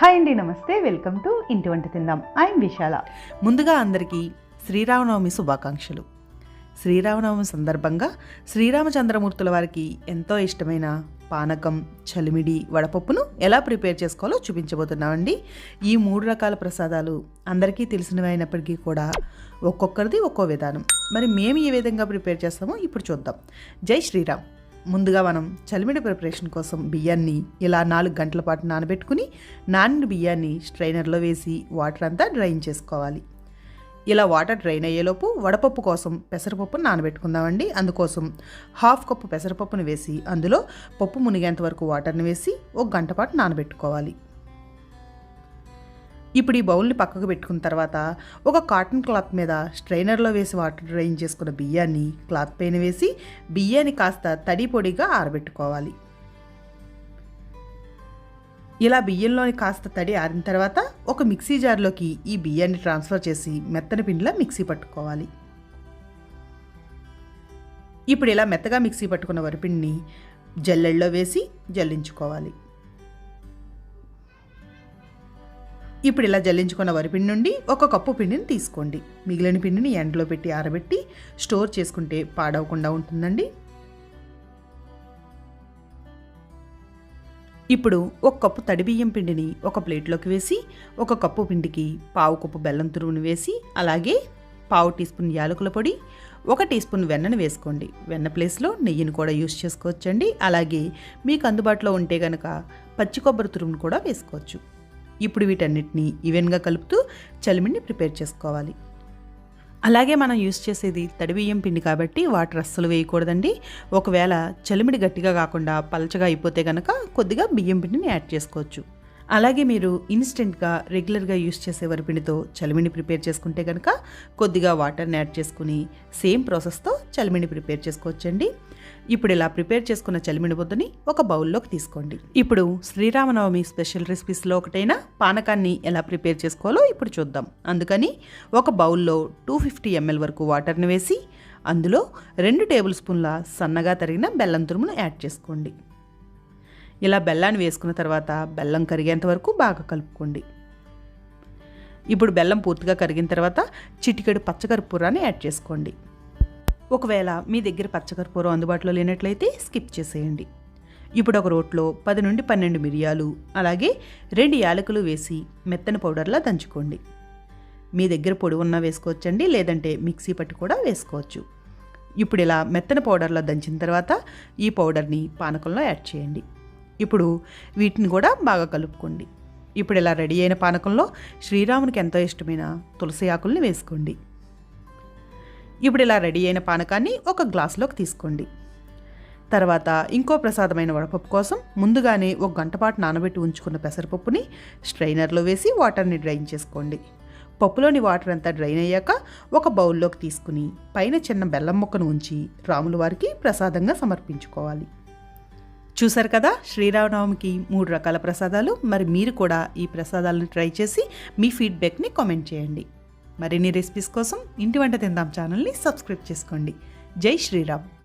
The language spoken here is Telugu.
హాయ్ అండి నమస్తే. వెల్కమ్ టు ఇంటి వంట తిందాం. ఐఎమ్ విశాల. ముందుగా అందరికీ శ్రీరామనవమి శుభాకాంక్షలు. శ్రీరామనవమి సందర్భంగా శ్రీరామచంద్రమూర్తుల వారికి ఎంతో ఇష్టమైన పానకం చలిమిడి వడపప్పును ఎలా ప్రిపేర్ చేసుకోవాలో చూపించబోతున్నామండి. ఈ మూడు రకాల ప్రసాదాలు అందరికీ తెలిసినవి అయినప్పటికీ కూడా ఒక్కొక్కరిది ఒక్కో విధానం. మరి మేము ఏ విధంగా ప్రిపేర్ చేస్తామో ఇప్పుడు చూద్దాం. జై శ్రీరామ్. ముందుగా మనం చలిమిడి ప్రిపరేషన్ కోసం బియ్యాన్ని ఇలా నాలుగు గంటల పాటు నానబెట్టుకుని నానిన బియ్యాన్ని స్ట్రైనర్లో వేసి వాటర్ అంతా డ్రైన్ చేసుకోవాలి. ఇలా వాటర్ డ్రైన్ అయ్యేలోపు వడపప్పు కోసం పెసరపప్పును నానబెట్టుకుందామండి. అందుకోసం హాఫ్ కప్పు పెసరపప్పును వేసి అందులో పప్పు మునిగేంత వరకు వాటర్ని వేసి ఒక గంట పాటు నానబెట్టుకోవాలి. ఇప్పుడు ఈ బౌల్ని పక్కకు పెట్టుకున్న తర్వాత ఒక కాటన్ క్లాత్ మీద స్ట్రైనర్లో వేసి వాటర్ డ్రైన్ చేసుకున్న బియ్యాన్ని క్లాత్ పైన వేసి బియ్యాన్ని కాస్త తడి పొడిగా ఆరబెట్టుకోవాలి. ఇలా బియ్యంలోని కాస్త తడి ఆరిన తర్వాత ఒక మిక్సీ జార్లోకి ఈ బియ్యాన్ని ట్రాన్స్ఫర్ చేసి మెత్తని పిండిలా మిక్సీ పట్టుకోవాలి. ఇప్పుడు ఇలా మెత్తగా మిక్సీ పట్టుకున్న వరిపిండిని జల్లెల్లో వేసి జల్లించుకోవాలి. ఇప్పుడు ఇలా జల్లించుకున్న వరిపిండి నుండి ఒక కప్పు పిండిని తీసుకోండి. మిగిలిన పిండిని ఎండలో పెట్టి ఆరబెట్టి స్టోర్ చేసుకుంటే పాడవకుండా ఉంటుందండి. ఇప్పుడు ఒక కప్పు తడి బియ్యం పిండిని ఒక ప్లేట్లోకి వేసి ఒక కప్పు పిండికి పావు కప్పు బెల్లం తురుమును వేసి అలాగే పావు టీ స్పూన్ యాలకుల పొడి ఒక టీ స్పూన్ వెన్నను వేసుకోండి. వెన్న ప్లేస్లో నెయ్యిని కూడా యూస్ చేసుకోవచ్చండి. అలాగే మీకు అందుబాటులో ఉంటే కనుక పచ్చి కొబ్బరి తురుమును కూడా వేసుకోవచ్చు. ఇప్పుడు వీటన్నిటిని ఈవెన్గా కలుపుతూ చలిమిడిని ప్రిపేర్ చేసుకోవాలి. అలాగే మనం యూస్ చేసేది తడి బియ్యం పిండి కాబట్టి వాటర్ అస్సలు వేయకూడదండి. ఒకవేళ చలిమిడి గట్టిగా కాకుండా పలచగా అయిపోతే కనుక కొద్దిగా బియ్యం పిండిని యాడ్ చేసుకోవచ్చు. అలాగే మీరు ఇన్స్టెంట్గా రెగ్యులర్గా యూస్ చేసే వరిపిండితో చలిమిడి ప్రిపేర్ చేసుకుంటే కనుక కొద్దిగా వాటర్ని యాడ్ చేసుకుని సేమ్ ప్రాసెస్తో చలిమిడి ప్రిపేర్ చేసుకోవచ్చండి. ఇప్పుడు ఇలా ప్రిపేర్ చేసుకున్న చలిమిడి బొద్దుని ఒక బౌల్లోకి తీసుకోండి. ఇప్పుడు శ్రీరామనవమి స్పెషల్ రెసిపీస్లో ఒకటైన పానకాన్ని ఎలా ప్రిపేర్ చేసుకోవాలో ఇప్పుడు చూద్దాం. అందుకని ఒక బౌల్లో టూ ఫిఫ్టీ ఎంఎల్ వరకు వాటర్ని వేసి అందులో రెండు టేబుల్ స్పూన్ల సన్నగా తరిగిన బెల్లం తురుమును యాడ్ చేసుకోండి. ఇలా బెల్లాన్ని వేసుకున్న తర్వాత బెల్లం కరిగేంత వరకు బాగా కలుపుకోండి. ఇప్పుడు బెల్లం పూర్తిగా కరిగిన తర్వాత చిటికెడు పచ్చకర్పూరాన్ని యాడ్ చేసుకోండి. ఒకవేళ మీ దగ్గర పచ్చకర్పూరం అందుబాటులో లేనట్లయితే స్కిప్ చేసేయండి. ఇప్పుడు ఒక రోట్లో పది నుండి పన్నెండు మిరియాలు అలాగే రెండు యాలకులు వేసి మెత్తని పౌడర్లా దంచుకోండి. మీ దగ్గర పొడి ఉన్నా వేసుకోవచ్చండి లేదంటే మిక్సీ పట్టి కూడా వేసుకోవచ్చు. ఇప్పుడు ఇలా మెత్తని పౌడర్లో దంచిన తర్వాత ఈ పౌడర్ని పానకంలో యాడ్ చేయండి. ఇప్పుడు వీటిని కూడా బాగా కలుపుకోండి. ఇప్పుడు ఇలా రెడీ అయిన పానకంలో శ్రీరామునికి ఎంతో ఇష్టమైన తులసి ఆకుల్ని వేసుకోండి. ఇప్పుడు ఇలా రెడీ అయిన పానకాన్ని ఒక గ్లాసులోకి తీసుకోండి. తర్వాత ఇంకో ప్రసాదమైన వడపప్పు కోసం ముందుగానే ఒక గంట పాటు నానబెట్టి ఉంచుకున్న పెసరపప్పుని స్ట్రైనర్లో వేసి వాటర్ని డ్రైన్ చేసుకోండి. పప్పులోని వాటర్ అంతా డ్రైన్ అయ్యాక ఒక బౌల్లోకి తీసుకుని పైన చిన్న బెల్లం ముక్కను ఉంచి రాముల వారికి ప్రసాదంగా సమర్పించుకోవాలి. చూసారు కదా శ్రీరామనవమికి మూడు రకాల ప్రసాదాలు. మరి మీరు కూడా ఈ ప్రసాదాలను ట్రై చేసి మీ ఫీడ్బ్యాక్ని కామెంట్ చేయండి. మరిన్ని రెసిపీస్ కోసం ఇంటి వంట తిందాం ఛానల్ని సబ్స్క్రైబ్ చేసుకోండి. జై శ్రీరామ్.